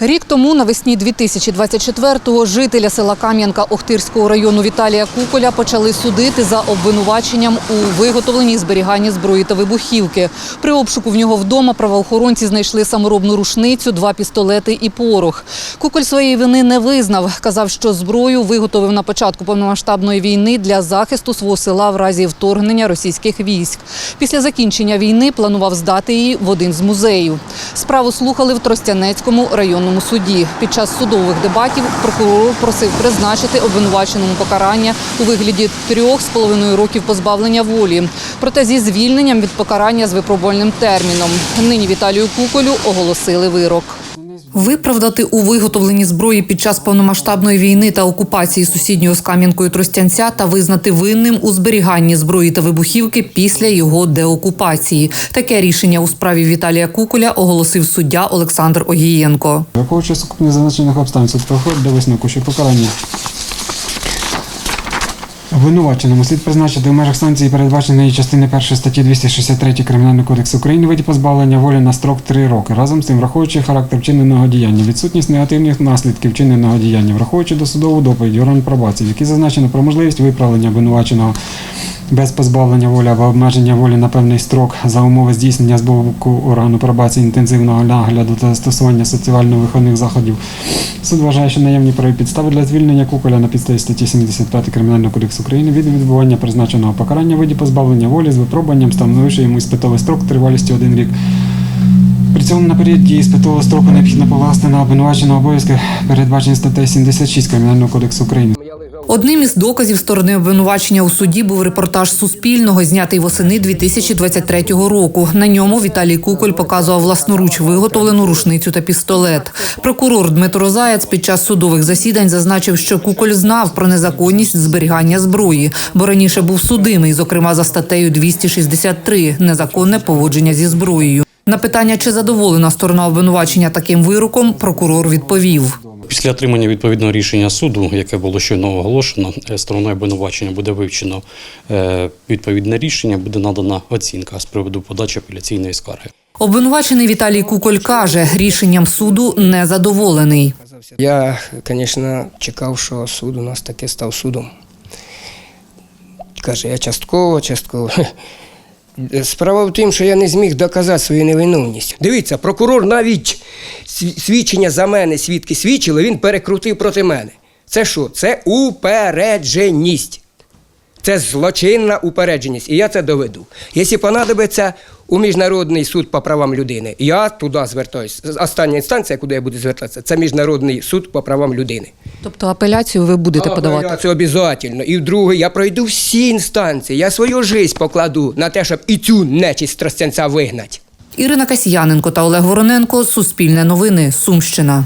Рік тому, навесні 2024-го, жителя села Кам'янка Охтирського району Віталія Куколя почали судити за обвинуваченням у виготовленні зберіганні зброї та вибухівки. При обшуку в нього вдома правоохоронці знайшли саморобну рушницю, два пістолети і порох. Куколь своєї вини не визнав. Казав, що зброю виготовив на початку повномасштабної війни для захисту свого села в разі вторгнення російських військ. Після закінчення війни планував здати її в один з музеїв. Справу слухали в Тростянецькому районному суді. Під час судових дебатів прокурор просив призначити обвинуваченому покарання у вигляді трьох з половиною років позбавлення волі. Проте зі звільненням від покарання з випробувальним терміном. Нині Віталію Куколю оголосили вирок. Виправдати у виготовленні зброї під час повномасштабної війни та окупації сусіднього з Кам'янкою Тростянця та визнати винним у зберіганні зброї та вибухівки після його деокупації. Таке рішення у справі Віталія Куколя оголосив суддя Олександр Огієнко. Враховуючи сукупні зазначених обставин, суд приходить до висновку, що покарання обвинуваченому слід призначити в межах санкції, передбаченої частини 1 статті 263 Кримінального кодексу України, виді позбавлення волі на строк 3 роки. Разом з тим, враховуючи характер вчиненого діяння, відсутність негативних наслідків вчиненого діяння, враховуючи досудову доповідь орган пробації, в якій зазначено про можливість виправлення обвинуваченого без позбавлення волі або обмеження волі на певний строк за умови здійснення з боку органу пробації інтенсивного нагляду та застосування соціально-виховних заходів. Суд вважає, що наявні праві підстави для звільнення Куколя на підставі статті 75 Кримінального кодексу України від відбування призначеного покарання в виді позбавлення волі з випробуванням, становивши йому іспитовий строк тривалістю один рік. При цьому на період дії іспитового строку необхідно покласти на обвинуваченого обов'язки, передбачені статтею 76 Кримінального кодексу України. Одним із доказів сторони обвинувачення у суді був репортаж Суспільного, знятий восени 2023 року. На ньому Віталій Куколь показував власноруч виготовлену рушницю та пістолет. Прокурор Дмитро Заяц під час судових засідань зазначив, що Куколь знав про незаконність зберігання зброї, бо раніше був судимий, зокрема за статтею 263 незаконне поводження зі зброєю. На питання, чи задоволена сторона обвинувачення таким вироком, прокурор відповів. Після отримання відповідного рішення суду, яке було щойно оголошено, е, стороною обвинувачення буде вивчено е, відповідне рішення, буде надана оцінка з приводу подачі апеляційної скарги. Обвинувачений Віталій Куколь каже, рішенням суду не задоволений. Я, звісно, чекав, що суд у нас таки став судом. Каже, я частково, частково. Справа в тім, що я не зміг доказати свою невиновність. Дивіться, прокурор навіть свідчення за мене, свідки свідчили, він перекрутив проти мене. Це що? Це упередженість. Це злочинна упередженість, і я це доведу. Якщо понадобиться у Міжнародний суд по правам людини, я туди звертаюся. Остання інстанція, куди я буду звертатися, це Міжнародний суд по правам людини. Тобто апеляцію ви будете подавати? Це обов'язково. І вдруге, я пройду всі інстанції, я свою життя покладу на те, щоб і цю нечість Тростянця вигнати. Ірина Касьяненко та Олег Вороненко. Суспільне новини. Сумщина.